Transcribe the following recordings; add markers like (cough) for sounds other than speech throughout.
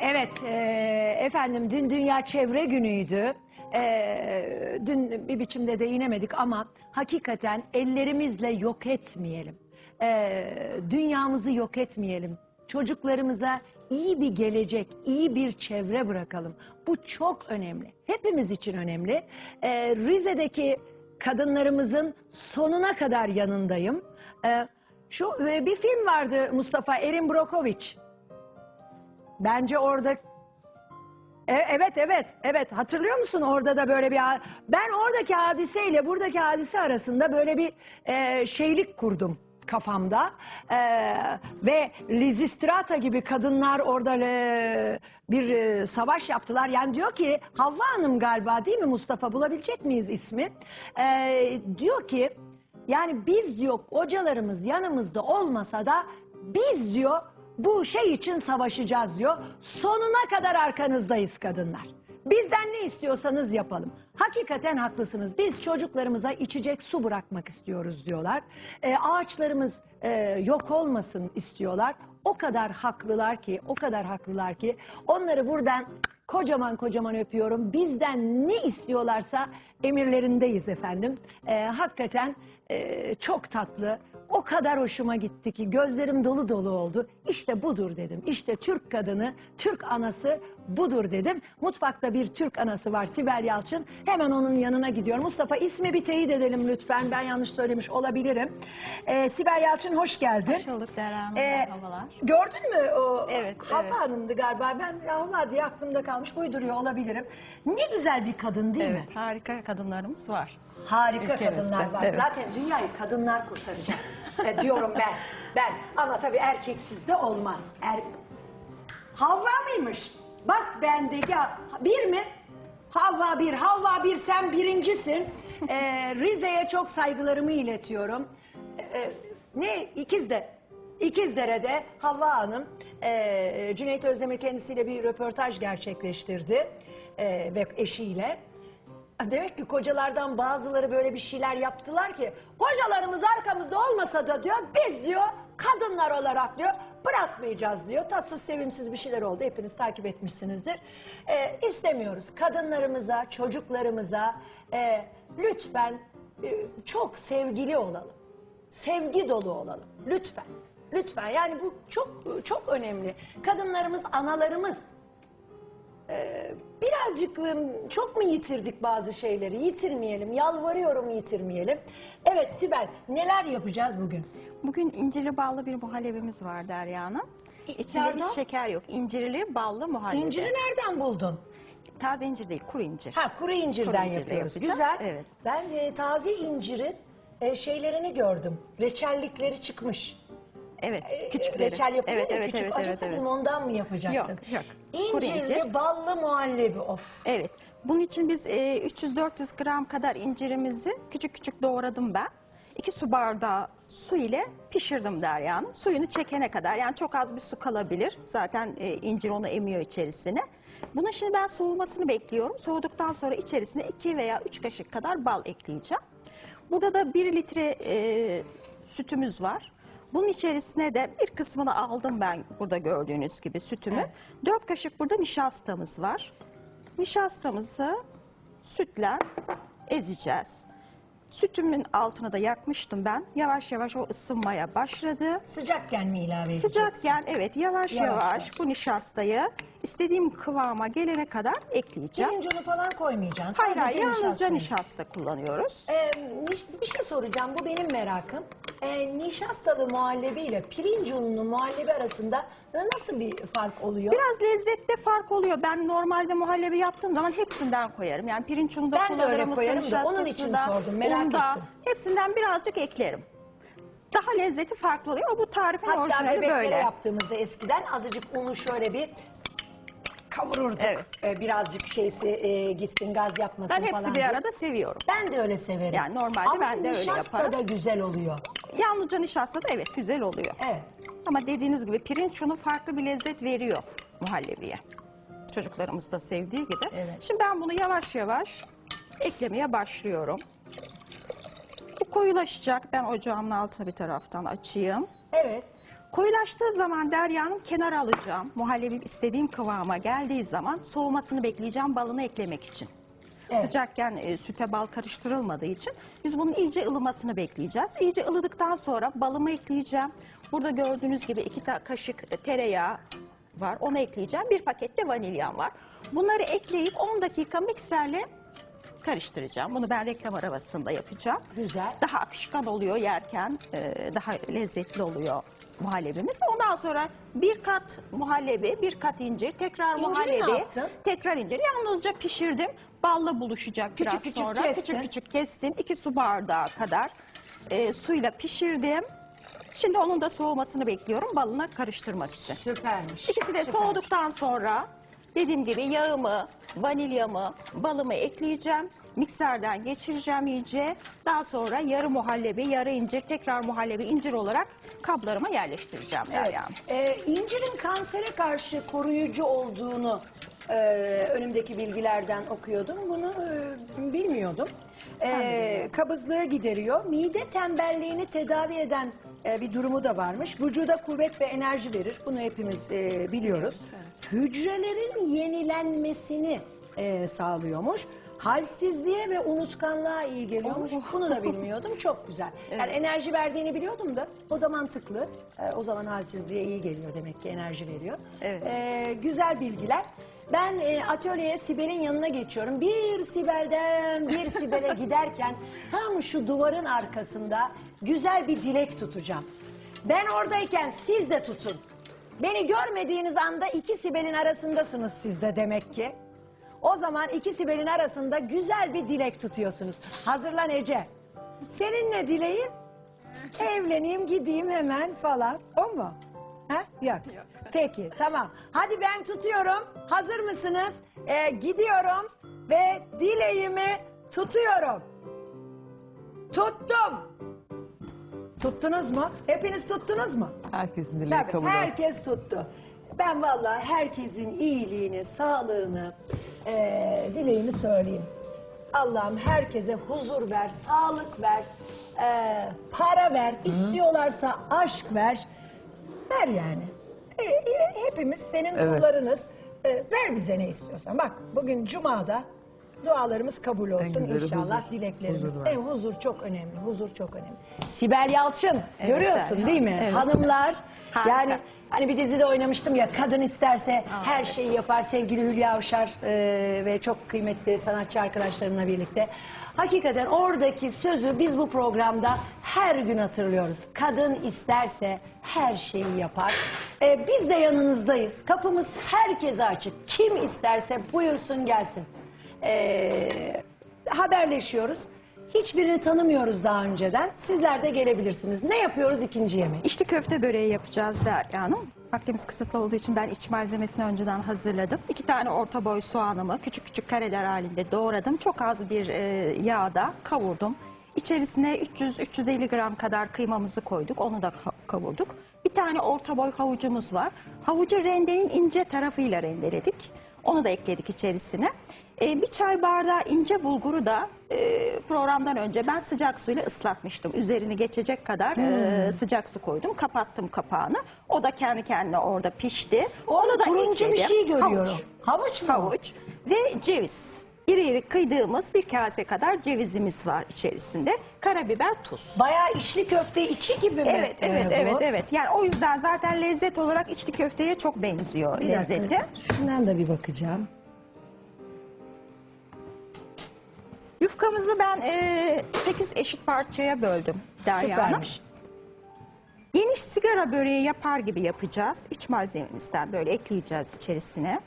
Evet, e, efendim dün Dünya Çevre Günü'ydü. E, dün bir biçimde değinemedik ama hakikaten ellerimizle yok etmeyelim. E, dünyamızı yok etmeyelim. Çocuklarımıza iyi bir gelecek, iyi bir çevre bırakalım. Bu çok önemli. Hepimiz için önemli. E, Rize'deki kadınlarımızın sonuna kadar yanındayım. E, şu e, bir film vardı Mustafa Erin Brokovich. Bence orada E, evet evet evet. Hatırlıyor musun orada da böyle bir ben oradaki hadiseyle buradaki hadise arasında böyle bir e, şeylik kurdum kafamda. E, ve Lizistrata gibi kadınlar orada e, bir e, savaş yaptılar. Yani diyor ki Havva Hanım galiba değil mi Mustafa? Bulabilecek miyiz ismi? E, diyor ki yani biz diyor hocalarımız yanımızda olmasa da biz diyor bu şey için savaşacağız diyor. Sonuna kadar arkanızdayız kadınlar. Bizden ne istiyorsanız yapalım. Hakikaten haklısınız. Biz çocuklarımıza içecek su bırakmak istiyoruz diyorlar. Ee, ağaçlarımız e, yok olmasın istiyorlar. O kadar haklılar ki, o kadar haklılar ki onları buradan kocaman kocaman öpüyorum. Bizden ne istiyorlarsa emirlerindeyiz efendim. Ee, hakikaten e, çok tatlı. O kadar hoşuma gitti ki gözlerim dolu dolu oldu. İşte budur dedim. İşte Türk kadını, Türk anası budur dedim. Mutfakta bir Türk anası var Sibel Yalçın. Hemen onun yanına gidiyorum. Mustafa ismi bir teyit edelim lütfen. Ben yanlış söylemiş olabilirim. Ee, Sibel Yalçın hoş geldin. Hoş bulduk Derya Hanım. Ee, gördün mü o Evet, Havva evet. Hanım'dı galiba. Ben Havva diye aklımda kalmış uyduruyor olabilirim. Ne güzel bir kadın değil mi? Evet, harika kadınlarımız var. Harika Ülkemizde, kadınlar var. evet. Zaten dünyayı kadınlar kurtaracak. E, diyorum ben. Ben. Ama tabii erkeksiz de olmaz. Er... Havva mıymış? Bak bendeki ha- bir mi? Havva bir, Havva bir sen birincisin. Ee, Rize'ye çok saygılarımı iletiyorum. Ee, ne İkizde. İkizdere'de Havva Hanım e, Cüneyt Özdemir kendisiyle bir röportaj gerçekleştirdi e, ve eşiyle. Demek ki kocalardan bazıları böyle bir şeyler yaptılar ki kocalarımız arkamızda olmasa da diyor biz diyor kadınlar olarak diyor bırakmayacağız diyor. Tatsız sevimsiz bir şeyler oldu hepiniz takip etmişsinizdir. Ee, istemiyoruz kadınlarımıza çocuklarımıza e, lütfen e, çok sevgili olalım. Sevgi dolu olalım lütfen. Lütfen yani bu çok çok önemli. Kadınlarımız analarımız birazcık ım, çok mu yitirdik bazı şeyleri? Yitirmeyelim. Yalvarıyorum yitirmeyelim. Evet Sibel neler yapacağız bugün? Bugün incirli ballı bir muhallebimiz var Derya Hanım. İçinde pardon? hiç şeker yok. İncirli ballı muhallebi. İnciri nereden buldun? Taze incir değil, kuru incir. Ha kuru incirden Kuru yapıyoruz. yapacağız, Güzel. evet. Ben e, taze incirin e, şeylerini gördüm. Reçellikleri çıkmış. Evet, E, küçükleri. Reçel yapılıyor evet, ya evet, küçük. evet, Acaba evet, evet. limondan mı yapacaksın? Yok, yok. İncirli incir. ballı muhallebi. Of. Evet. Bunun için biz e, 300-400 gram kadar incirimizi küçük küçük doğradım ben. 2 su bardağı su ile pişirdim Derya Hanım. Suyunu çekene kadar yani çok az bir su kalabilir. Zaten e, incir onu emiyor içerisine. Bunun şimdi ben soğumasını bekliyorum. Soğuduktan sonra içerisine 2 veya 3 kaşık kadar bal ekleyeceğim. Burada da 1 litre e, sütümüz var. Bunun içerisine de bir kısmını aldım ben burada gördüğünüz gibi sütümü. 4 kaşık burada nişastamız var. Nişastamızı sütle ezeceğiz. Sütümün altını da yakmıştım ben. Yavaş yavaş o ısınmaya başladı. Sıcakken mi ilave edeceksin? Sıcakken evet yavaş Yavaş yavaş, yavaş. bu nişastayı istediğim kıvama gelene kadar ekleyeceğim. Pirinç unu falan koymayacaksın. Hayır hayır yalnızca nişasta kullanıyoruz. Ee, bir şey soracağım bu benim merakım. Ee, nişastalı muhallebi ile pirinç unlu muhallebi arasında nasıl bir fark oluyor? Biraz lezzette fark oluyor. Ben normalde muhallebi yaptığım zaman hepsinden koyarım. Yani pirinç unu da Ben de öyle kullanırım, koyarım da onun için da, sordum, merak un da. ettim. Hepsinden birazcık eklerim. Daha lezzeti farklı oluyor bu tarifin Hatta orijinali bebeklere böyle. yaptığımızda eskiden azıcık unu şöyle bir kavururduk. Evet. Ee, birazcık şeysi e, gitsin gaz yapmasın Ben hepsi falan bir diye. arada seviyorum. Ben de öyle severim. Yani normalde Ama ben de öyle nişasta yaparım. da güzel oluyor. Yalnızca nişasta da evet güzel oluyor. Evet. Ama dediğiniz gibi pirinç unu farklı bir lezzet veriyor muhallebiye. Çocuklarımız da sevdiği gibi. Evet. Şimdi ben bunu yavaş yavaş eklemeye başlıyorum. Bu koyulaşacak. Ben ocağımın altını bir taraftan açayım. Evet. Koyulaştığı zaman Derya'nın kenara alacağım. Muhallebim istediğim kıvama geldiği zaman soğumasını bekleyeceğim balını eklemek için. Evet. Sıcakken e, süte bal karıştırılmadığı için biz bunun iyice ılımasını bekleyeceğiz. İyice ılıdıktan sonra balımı ekleyeceğim. Burada gördüğünüz gibi iki kaşık e, tereyağı var. Onu ekleyeceğim. Bir paket de vanilyam var. Bunları ekleyip 10 dakika mikserle karıştıracağım. Bunu ben reklam arabasında yapacağım. Güzel. Daha akışkan oluyor yerken, e, daha lezzetli oluyor muhallebimiz. Ondan sonra bir kat muhallebi, bir kat incir, tekrar İnciri ne muhallebi, yaptın? tekrar incir. Yalnızca pişirdim. Balla buluşacak Küçük biraz küçük sonra. kestin. Küçük küçük kestim. 2 su bardağı kadar e, suyla pişirdim. Şimdi onun da soğumasını bekliyorum balına karıştırmak için. Süpermiş. İkisi de Süpermiş. soğuduktan sonra dediğim gibi yağımı, vanilyamı, balımı ekleyeceğim. Mikserden geçireceğim iyice. Daha sonra yarı muhallebi, yarı incir, tekrar muhallebi incir olarak kaplarıma yerleştireceğim Evet. Hanım. Ee, incirin kansere karşı koruyucu olduğunu e, önümdeki bilgilerden okuyordum. Bunu e, bilmiyordum. Ee, kabızlığı gideriyor. Mide tembelliğini tedavi eden e, bir durumu da varmış. Vücuda kuvvet ve enerji verir. Bunu hepimiz e, biliyoruz. Hücrelerin yenilenmesini e, sağlıyormuş. Halsizliğe ve unutkanlığa iyi geliyormuş. Bunu da bilmiyordum. Çok güzel. Yani enerji verdiğini biliyordum da o da mantıklı. Ee, o zaman halsizliğe iyi geliyor demek ki enerji veriyor. Evet. Ee, güzel bilgiler. Ben e, atölyeye Sibel'in yanına geçiyorum. Bir Sibel'den bir Sibel'e giderken (laughs) tam şu duvarın arkasında güzel bir dilek tutacağım. Ben oradayken siz de tutun. Beni görmediğiniz anda iki Sibel'in arasındasınız siz de demek ki. O zaman iki Sibel'in arasında güzel bir dilek tutuyorsunuz. Hazırlan Ece. Senin ne dileğin? Evleneyim gideyim hemen falan. O mu? Yok. Peki tamam. Hadi ben tutuyorum. Hazır mısınız? Ee, gidiyorum ve dileğimi tutuyorum. Tuttum. Tuttunuz mu? Hepiniz tuttunuz mu? Herkesin dileği Tabii kabul olsun. herkes tuttu. Ben vallahi herkesin iyiliğini, sağlığını, eee, dileğimi söyleyeyim. Allah'ım herkese huzur ver, sağlık ver, eee, para ver, istiyorlarsa aşk ver. Ver yani. E, e, hepimiz senin Evet. kullarınız. E, ver bize ne istiyorsan. Bak bugün Cuma'da dualarımız kabul olsun güzeli inşallah huzur. dileklerimiz. Huzur e, versin. huzur çok önemli. Huzur çok önemli. Sibel Yalçın Evet, görüyorsun değil mi? Evet. Hanımlar Harika. yani hani bir dizide oynamıştım ya kadın isterse her şeyi yapar sevgili Hülya Avşar e, ve çok kıymetli sanatçı arkadaşlarımla birlikte. Hakikaten oradaki sözü biz bu programda her gün hatırlıyoruz. Kadın isterse her şeyi yapar. E, biz de yanınızdayız. Kapımız herkese açık. Kim isterse buyursun gelsin. E, haberleşiyoruz. Hiçbirini tanımıyoruz daha önceden. Sizler de gelebilirsiniz. Ne yapıyoruz ikinci yemek? İçli köfte böreği yapacağız Derya Hanım. Vaktimiz kısıtlı olduğu için ben iç malzemesini önceden hazırladım. İki tane orta boy soğanımı küçük küçük kareler halinde doğradım. Çok az bir e, yağda kavurdum. İçerisine 300-350 gram kadar kıymamızı koyduk. Onu da ka- kavurduk. Bir tane orta boy havucumuz var. Havucu rendenin ince tarafıyla rendeledik. Onu da ekledik içerisine. E, bir çay bardağı ince bulguru da e, programdan önce ben sıcak suyla ıslatmıştım. Üzerini geçecek kadar e, sıcak su koydum. Kapattım kapağını. O da kendi kendine orada pişti. Orada Onu da turuncu bir ekledim. şey görüyorum. Havuç. Havuç mu? Havuç ve ceviz. İri iri kıydığımız bir kase kadar cevizimiz var içerisinde. Karabiber, tuz. Bayağı içli köfte içi gibi mi? Evet, e, evet, bu? evet, evet. Yani o yüzden zaten lezzet olarak içli köfteye çok benziyor Bir dakika, lezzeti. Şundan da bir bakacağım. Yufkamızı ben 8 eşit parçaya böldüm Derya Hanım. Geniş sigara böreği yapar gibi yapacağız. İç malzememizden böyle ekleyeceğiz içerisine.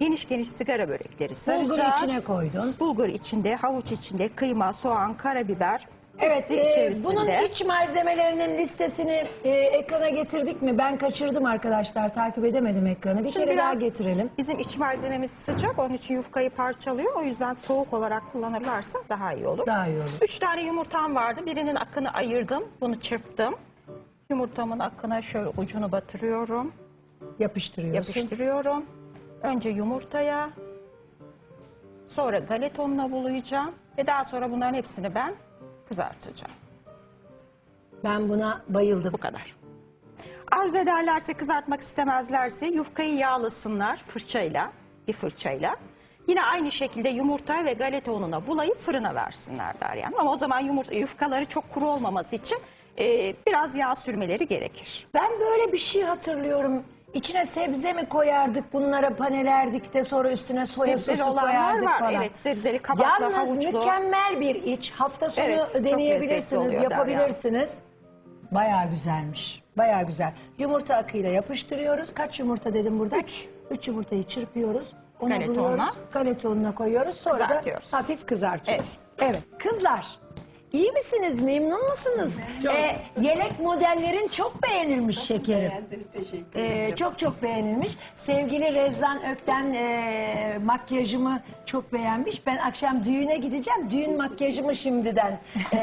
Geniş geniş sigara börekleri saracağız. içine koydun. Bulgur içinde, havuç içinde, kıyma, soğan, karabiber. Evet, hepsi e, içerisinde. bunun iç malzemelerinin listesini e, ekrana getirdik mi? Ben kaçırdım arkadaşlar, takip edemedim ekranı. Bir Şimdi kere daha biraz getirelim. Bizim iç malzememiz sıcak, onun için yufkayı parçalıyor. O yüzden soğuk olarak kullanırlarsa daha iyi olur. Daha iyi olur. Üç tane yumurtam vardı. Birinin akını ayırdım, bunu çırptım. Yumurtamın akına şöyle ucunu batırıyorum. Yapıştırıyorsun. Yapıştırıyorum. Önce yumurtaya, sonra galetonla bulayacağım ve daha sonra bunların hepsini ben kızartacağım. Ben buna bayıldım. Bu kadar. Arzu ederlerse kızartmak istemezlerse yufkayı yağlasınlar fırçayla, bir fırçayla. Yine aynı şekilde yumurta ve galeta ununa bulayıp fırına versinler Derya. Ama o zaman yumurta, yufkaları çok kuru olmaması için e, biraz yağ sürmeleri gerekir. Ben böyle bir şey hatırlıyorum. İçine sebze mi koyardık bunlara panelerdik de sonra üstüne soya Sebzeli sosu olanlar koyardık var, falan. evet, sebzeli, kabaklı, Yalnız havuçlu. mükemmel bir iç. Hafta sonu Evet, çok lezzetli deneyebilirsiniz, oluyor Derya. yapabilirsiniz. Bayağı güzelmiş. Bayağı güzel. Yumurta akıyla yapıştırıyoruz. Kaç yumurta dedim burada? Üç. Üç yumurtayı çırpıyoruz. Onu Galeta buluyoruz. ununa koyuyoruz. Sonra Kızartıyoruz. da hafif kızartıyoruz. Evet. Kızlar iyi misiniz? Memnun musunuz? Ee, yelek modellerin çok beğenilmiş şekerim. Beğendiniz, teşekkür Ee, çok çok beğenilmiş. Sevgili Rezzan Ökten e, makyajımı çok beğenmiş. Ben akşam düğüne gideceğim. Düğün makyajımı şimdiden e,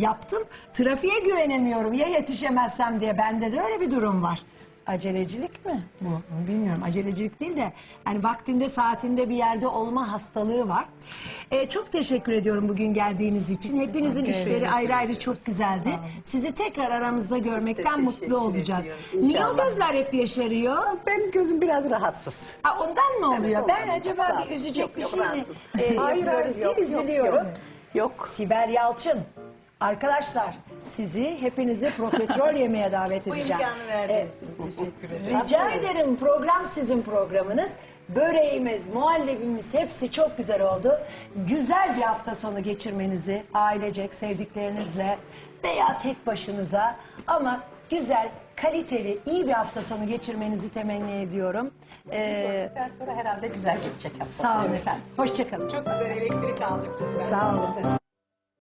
yaptım. Trafiğe güvenemiyorum ya yetişemezsem diye. Bende de öyle bir durum var. Acelecilik mi bu? Bilmiyorum. Acelecilik değil de yani vaktinde saatinde bir yerde olma hastalığı var. Ee, çok teşekkür ediyorum bugün geldiğiniz için. Hepinizin işleri ayrı ayrı çok güzeldi. Sizi tekrar aramızda görmekten mutlu olacağız. Niye o gözler hep yaşarıyor? Benim gözüm biraz rahatsız. Ha, ondan mı oluyor? Ben acaba bir üzecek bir şey mi rahatsız. e, Hayır, yapıyoruz hayır, diye yok, yok, üzülüyorum. Yok. Sibel Yalçın. Arkadaşlar sizi hepinizi profiterol (laughs) yemeye davet Bu edeceğim. imkanı verdiğiniz için teşekkür ederim. Rica ederim program sizin programınız. Böreğimiz, muhallebimiz hepsi çok güzel oldu. Güzel bir hafta sonu geçirmenizi ailecek sevdiklerinizle veya tek başınıza ama güzel, kaliteli, iyi bir hafta sonu geçirmenizi temenni ediyorum. Ee, Daha sonra herhalde güzel geçecek hafta. sağ olun efendim. Hoşçakalın. Çok güzel elektrik aldık sizden. Sağ olun.